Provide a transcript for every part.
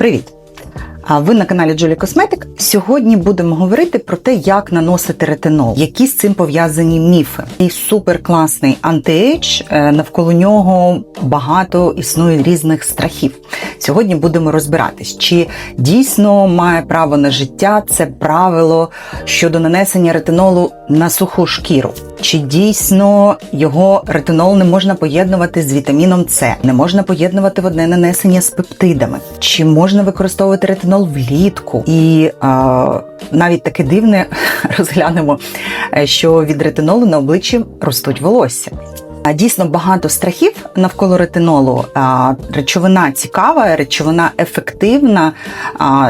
Привіт! А Ви на каналі Джолі Косметик. Сьогодні будемо говорити про те, як наносити ретинол, які з цим пов'язані міфи. І супер класний антиейдж, е, навколо нього багато існує різних страхів. Сьогодні будемо розбиратись, чи дійсно має право на життя це правило щодо нанесення ретинолу на суху шкіру. Чи дійсно його ретинол не можна поєднувати з вітаміном С, не можна поєднувати в одне нанесення з пептидами? Чи можна використовувати ретинол влітку? І а, навіть таке дивне розглянемо, е, що від ретинолу на обличчі ростуть волосся. Дійсно багато страхів навколо ретинолу. Речовина цікава, речовина ефективна,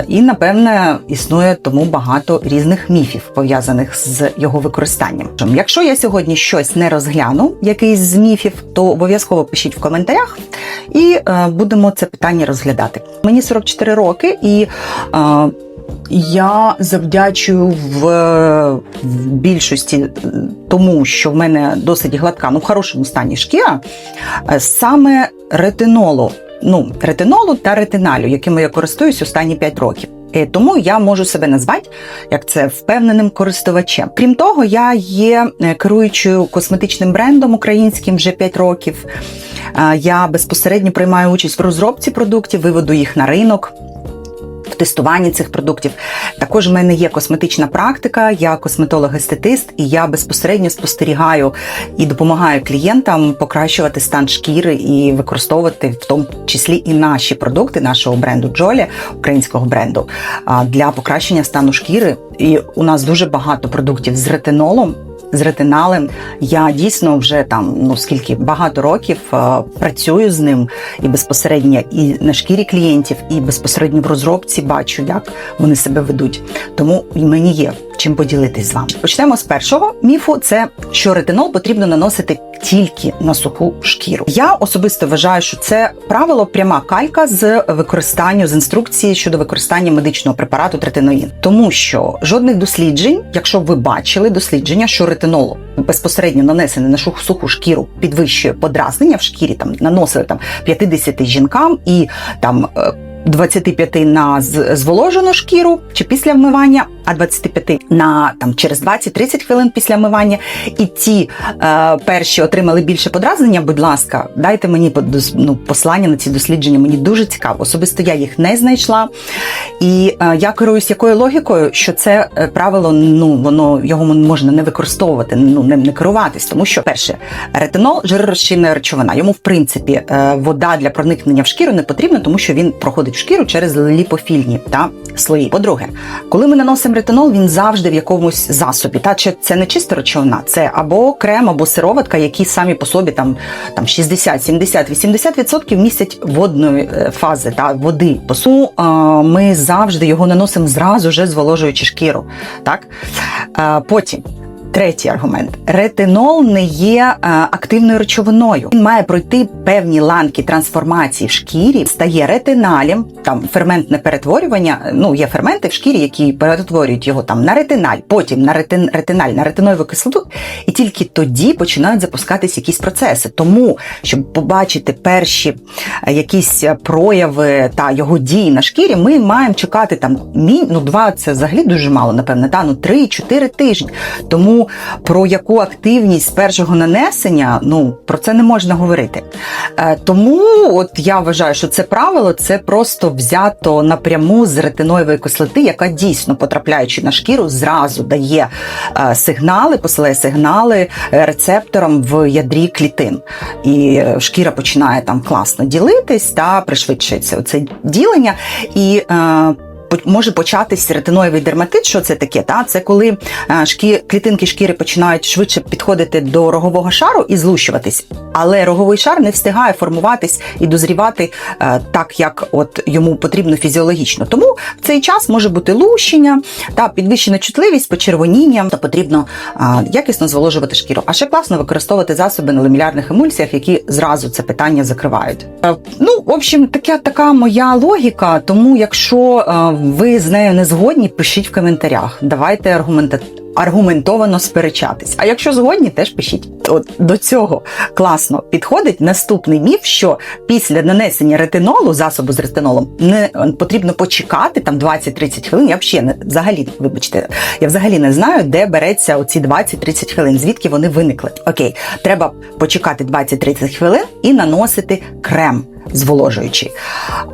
і напевне існує тому багато різних міфів пов'язаних з його використанням. Якщо я сьогодні щось не розгляну, якийсь з міфів, то обов'язково пишіть в коментарях і е, будемо це питання розглядати. Мені 44 роки і. Я завдячую в, в більшості тому, що в мене досить гладка, ну в хорошому стані шкіра, е, саме ретинолу, ну ретинолу та ретиналю, якими я користуюсь останні 5 років. Е, Тому я можу себе назвати як це впевненим користувачем. Крім того, я є е, керуючою косметичним брендом українським вже 5 років. Я безпосередньо приймаю участь в розробці продуктів, виводу їх на ринок в тестуванні цих продуктів. Також в мене є косметична практика, я косметолог-естетист, і я безпосередньо спостерігаю і допомагаю клієнтам покращувати стан шкіри і використовувати в тому числі і наші продукти нашого бренду Джолі, українського бренду, для покращення стану шкіри. І у нас дуже багато продуктів з ретинолом. З ретиналем я дійсно вже там ну скільки багато років е, працюю з ним і безпосередньо і на шкірі клієнтів, і безпосередньо в розробці бачу, як вони себе ведуть. Тому мені є чим поділитись з вами. Почнемо з першого міфу: це що ретинол потрібно наносити тільки на суху шкіру. Я особисто вважаю, що це правило пряма калька з використанню з інструкції щодо використання медичного препарату третиноїн, тому що жодних досліджень, якщо ви бачили дослідження, що ретинол безпосередньо нанесений на суху шкіру підвищує подразнення в шкірі, там наносили там 50 жінкам і там. е, 25 на зволожену шкіру чи після вмивання, а 25 на там через 20-30 хвилин після вмивання. І ті е, перші отримали більше подразнення. Будь ласка, дайте мені ну, послання на ці дослідження. Мені дуже цікаво. Особисто я їх не знайшла. І е, я керуюсь якою логікою, що це е, правило, ну воно його можна не використовувати, ну не, не керуватись, тому що перше ретинол жиророзчинна речовина. Йому в принципі е, вода для проникнення в шкіру не потрібна, тому що він проходить в шкіру через ліпофільні та слої. По-друге, коли ми наносимо ретинол, він завжди в якомусь засобі. Та чи це не чиста речовина, це або крем, або сироватка, які самі по собі там, там 60, 70, 80% містять водної е, фази та води. Посу е, ми завжди його наносимо зразу вже зволожуючи шкіру. Так? Е, потім. Третій аргумент: ретинол не є е, активною речовиною. Він має пройти певні ланки трансформації в шкірі, стає ретиналем, там ферментне перетворювання. Ну є ферменти в шкірі, які перетворюють його там на ретиналь, потім на ретин, ретиналь, на ретинову кислоту, і тільки тоді починають запускатись якісь процеси. Тому, щоб побачити перші е, якісь е, прояви та його дії на шкірі, ми маємо чекати там мі... ну два це взагалі дуже мало, напевне, та ну 3-4 тижні. Тому про яку активність першого нанесення, ну про це не можна говорити. Е, тому от я вважаю, що це правило це просто взято напряму з ретиноєвої кислоти, яка дійсно потрапляючи на шкіру, зразу дає е, сигнали, посилає сигнали е, рецепторам в ядрі клітин. І шкіра починає там класно ділитись та пришвидшується це ділення. І може початись ретиноєвий дерматит. Що це таке? Та це коли е, шкі, клітинки шкіри починають швидше підходити до рогового шару і злущуватись, але роговий шар не встигає формуватись і дозрівати е, так, як от йому потрібно фізіологічно. Тому в цей час може бути лущення та підвищена чутливість, почервоніння, та потрібно е, якісно зволожувати шкіру. А ще класно використовувати засоби на ламілярних емульсіях, які зразу це питання закривають. Ну, в общем, така така моя логіка. Тому, якщо ви з нею не згодні, пишіть в коментарях. Давайте аргумента... аргументовано сперечатись. А якщо згодні, теж пишіть. От до цього класно підходить наступний міф, що після нанесення ретинолу, засобу з ретинолом, не потрібно почекати там 20-30 хвилин. Я взагалі не взагалі, вибачте, я взагалі не знаю, де береться оці 20-30 хвилин, звідки вони виникли. Окей, треба почекати 20-30 хвилин і наносити крем зволожуючий.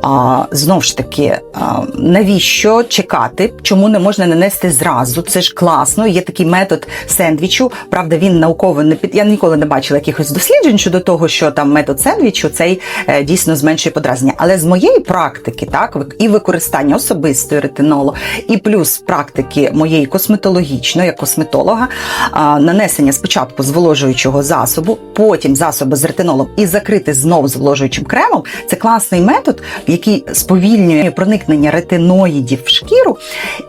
А, Знову ж таки, а, навіщо чекати? Чому не можна нанести зразу? Це ж класно. Є такий метод сендвічу. Правда, він науково не під. Я ніколи не бачила якихось досліджень щодо того, що там метод сендвічу цей е, дійсно зменшує подразнення. Але з моєї практики, так і використання особистої ретинолу, і плюс практики моєї косметологічної, як косметолога, а, нанесення спочатку зволожуючого засобу, потім засобу з ретинолом і закрити знов зволожуючим кремом. Це класний метод, який сповільнює проникнення ретиноїдів в шкіру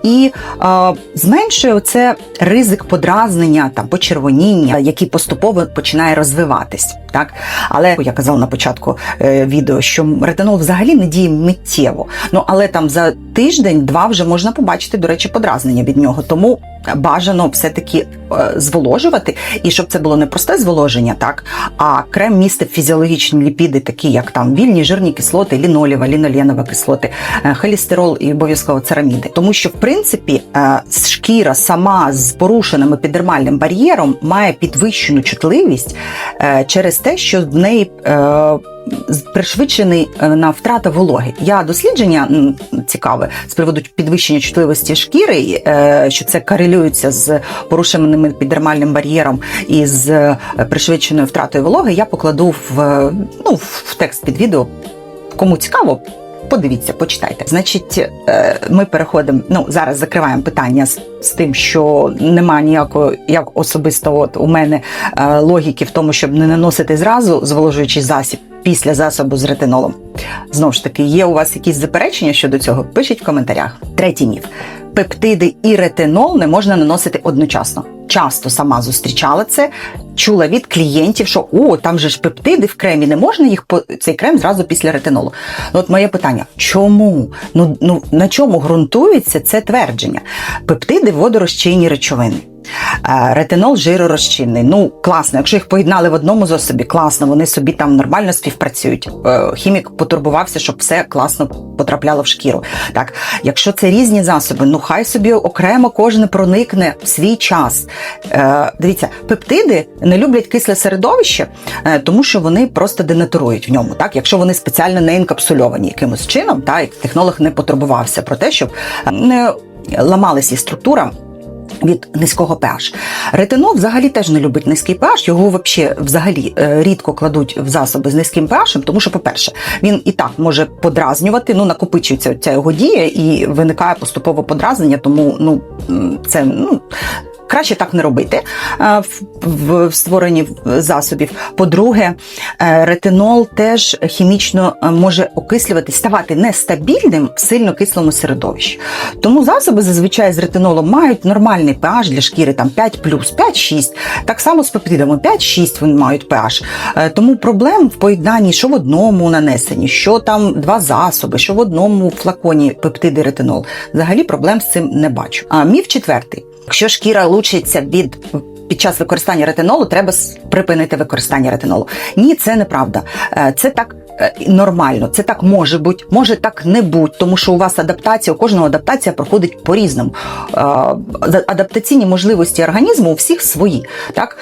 і е, зменшує оце ризик подразнення там почервоніння, який поступово починає розвиватись. Так, але я казала на початку е, відео, що ретинол взагалі не діє миттєво. Ну але там за тиждень-два вже можна побачити, до речі, подразнення від нього. Тому бажано все-таки е, зволожувати, і щоб це було не просте зволоження, так а крем містив фізіологічні ліпіди, такі як там вільні жирні кислоти, лінолєва, ліноленова кислоти, е, холестерол і обов'язково цераміди. Тому що, в принципі, е, шкіра сама з порушеним епідермальним бар'єром має підвищену чутливість через те, що в неї. Пришвидшений е, на втрата вологи. Я дослідження цікаве з приводу підвищення чутливості шкіри, е, що це корелюється з порушеним епідермальним бар'єром і з е, пришвидшеною втратою вологи. Я покладу в, ну, в текст під відео. Кому цікаво, подивіться, почитайте. Значить, ми переходимо. Ну зараз закриваємо питання з, з тим, що немає ніякої, як особисто, от у мене логіки в тому, щоб не наносити зразу зволожуючий засіб після засобу з ретинолом. Знову ж таки, є у вас якісь заперечення щодо цього? Пишіть в коментарях. Третій міф: пептиди і ретинол не можна наносити одночасно. Часто сама зустрічала це, чула від клієнтів, що о, там же ж пептиди в кремі, не можна їх по цей крем зразу після ретинолу. Ну, от моє питання: чому? Ну, ну на чому ґрунтується це твердження? Пептиди водорозчинні речовини. Е, Ретинол жиророзчинний. Ну класно. Якщо їх поєднали в одному засобі, класно, вони собі там нормально співпрацюють. Е, Хімік потурбувався, щоб все класно потрапляло в шкіру. Так, якщо це різні засоби, ну хай собі окремо кожен проникне в свій час. Е, Дивіться, пептиди не люблять кисле середовище, тому що вони просто денатурують в ньому. Так, якщо вони спеціально не інкапсульовані якимось чином, так, технолог не потурбувався про те, щоб не ламалася структура від низького pH. Ретинол взагалі теж не любить низький pH, його взагалі е, рідко кладуть в засоби з низьким pH, тому що, по-перше, він і так може подразнювати, ну накопичується ця його дія і виникає поступово подразнення, тому ну це ну. Краще так не робити е, в, створенні засобів. По-друге, е, ретинол теж хімічно е, може окислювати, ставати нестабільним в сильно кислому середовищі. Тому засоби зазвичай з ретинолом мають нормальний pH для шкіри, там 5 5-6. Так само з пептидами 5-6 вони мають pH. Тому проблем в поєднанні, що в одному нанесенні, що там два засоби, що в одному флаконі пептиди ретинол. Взагалі проблем з цим не бачу. А міф четвертий. Якщо шкіра лучиться від під час використання ретинолу, треба припинити використання ретинолу. Ні, це неправда. Е, Це так нормально, це так може бути, може так не бути, тому що у вас адаптація, у кожного адаптація проходить по-різному. Е, Адаптаційні можливості організму у всіх свої. Так?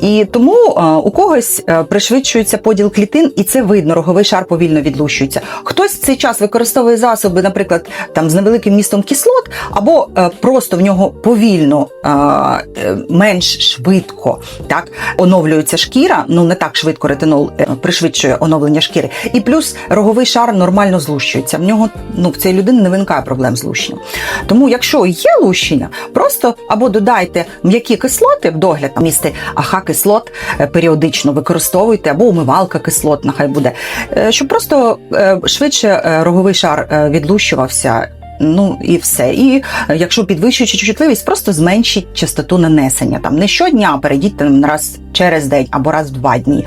І тому е, у когось е, пришвидшується поділ клітин, і це видно, роговий шар повільно відлущується. Хтось цей час використовує засоби, наприклад, там з невеликим містом кислот, або е, просто в нього повільно, е, е, менш швидко так оновлюється шкіра. Ну не так швидко ретинол е, пришвидшує оновлення шкіри. І плюс роговий шар нормально злущується. В нього ну в цієї людини не виникає проблем з лущенням. Тому, якщо є лущення, просто або додайте м'які кислоти в догляд місти аха кислот е, періодично використовуйте, або умивалка кислот, нехай буде, е, щоб просто е, швидше роговий шар відлущувався. Ну і все. І якщо підвищуючи чутливість, просто зменшіть частоту нанесення. Там не щодня, а перейдіть там раз через день або раз в два дні.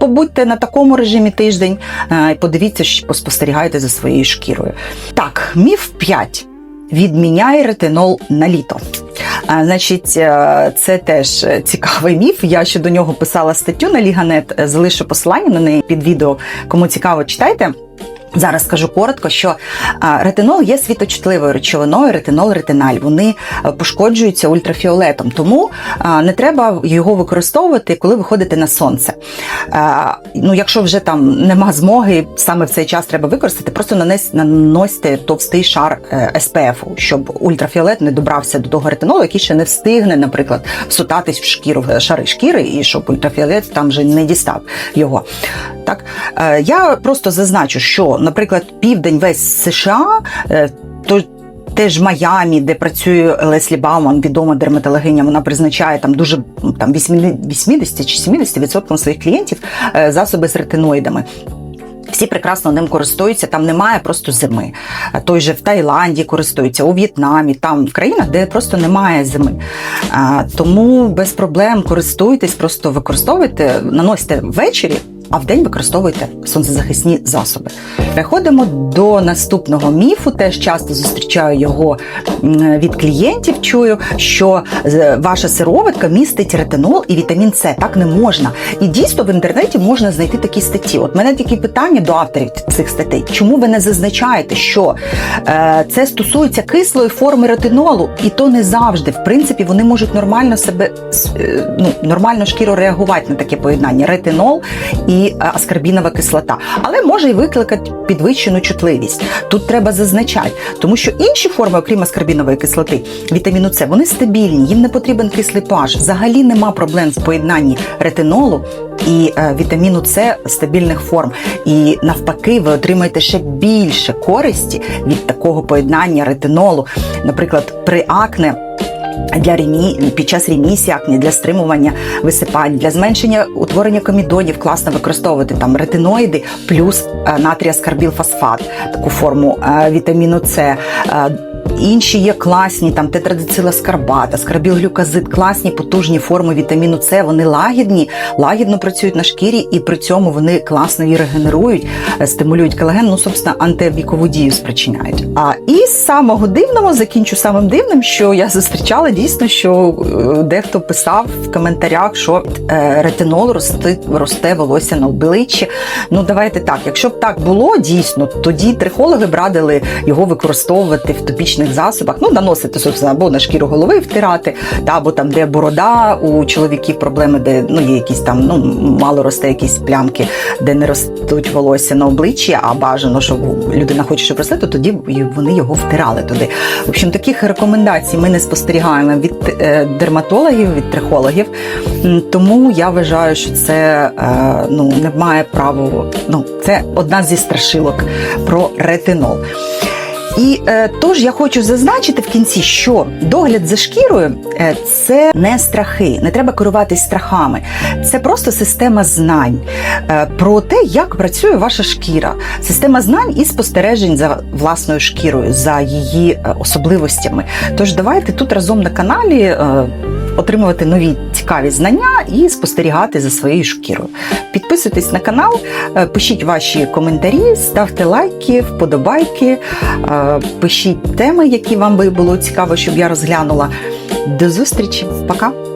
Побудьте на такому режимі тиждень е, і подивіться, поспостерігайте за своєю шкірою. Так, міф 5. відміняє ретинол на літо. А, Значить, е, це теж цікавий міф. Я ще до нього писала статтю на Ліганет. Залишу посилання на неї під відео. Кому цікаво, читайте. Зараз скажу коротко, що ретинол є світочутливою речовиною, ретинол, ретиналь. Вони пошкоджуються ультрафіолетом, тому не треба його використовувати, коли ви ходите на сонце. Ну, якщо вже там нема змоги, саме в цей час треба використати, просто наносьте товстий шар е, SPF, щоб ультрафіолет не добрався до того ретинолу, який ще не встигне, наприклад, всутатись в шкіру, в шари шкіри, і щоб ультрафіолет там вже не дістав його. Так, Е, я просто зазначу, що, наприклад, південь весь США, е, то Теж Майамі, де працює Леслі Бауман, відома дерматологиня, вона призначає там дуже там 80 чи 70% своїх клієнтів е, засоби з ретиноїдами. Всі прекрасно ним користуються, там немає просто зими. Той же в Таїланді користуються, у В'єтнамі, там в країнах, де просто немає зими. Тому без проблем користуйтесь, просто використовуйте, наносите ввечері. А вдень використовуйте сонцезахисні засоби. Переходимо до наступного міфу. Теж часто зустрічаю його від клієнтів. Чую, що е, ваша сироватка містить ретинол і вітамін С. Так не можна. І дійсно в інтернеті можна знайти такі статті. От мене такі питання до авторів цих статей. Чому ви не зазначаєте, що е, це стосується кислої форми ретинолу, і то не завжди. В принципі, вони можуть нормально себе е, ну, нормально шкіро реагувати на таке поєднання ретинол і і аскорбінова кислота, але може й викликати підвищену чутливість. Тут треба зазначати, тому що інші форми, окрім аскорбінової кислоти, вітаміну С, вони стабільні, їм не потрібен кислий pH. Взагалі нема проблем з поєднанні ретинолу і е, вітаміну С стабільних форм. І навпаки, ви отримаєте ще більше користі від такого поєднання ретинолу, наприклад, при акне. Для ремі... під час ремісії акне, для стримування висипань, для зменшення утворення комідонів класно використовувати там ретиноїди плюс е, натріаскарбілфосфат, таку форму е, вітаміну С. Е, Інші є класні, там тетрадициласкарбат, аскарбілглюказид, класні потужні форми вітаміну С. Вони лагідні, лагідно працюють на шкірі, і при цьому вони класно її регенерують, стимулюють колаген, ну, собственно, антивікову дію спричиняють. А і з самого дивного закінчу самим дивним, що я зустрічала дійсно, що е, дехто писав в коментарях, що е, ретинол росте, росте волосся на обличчі. Ну давайте так, якщо б так було дійсно, тоді трихологи б радили його використовувати в топічних засобах, ну наносити собственно, або на шкіру голови втирати, та або там, де борода у чоловіків проблеми, де ну є якісь там ну мало росте якісь плямки, де не ростуть волосся на обличчі, а бажано, щоб людина хоче, щоб рости, то тоді вони його втирали туди. В общем, таких рекомендацій ми не спостерігаємо від е, дерматологів, від трихологів. Тому я вважаю, що це е, ну не має права. Ну це одна зі страшилок про ретинол. І е, тож я хочу зазначити в кінці, що догляд за шкірою е, це не страхи, не треба керуватись страхами. Це просто система знань е, про те, як працює ваша шкіра, система знань і спостережень за власною шкірою, за її е, особливостями. Тож давайте тут разом на каналі. Е, Отримувати нові цікаві знання і спостерігати за своєю шкірою. Підписуйтесь на канал, е, пишіть ваші коментарі, ставте лайки, вподобайки, е, пишіть теми, які вам би було цікаво, щоб я розглянула. До зустрічі, пока!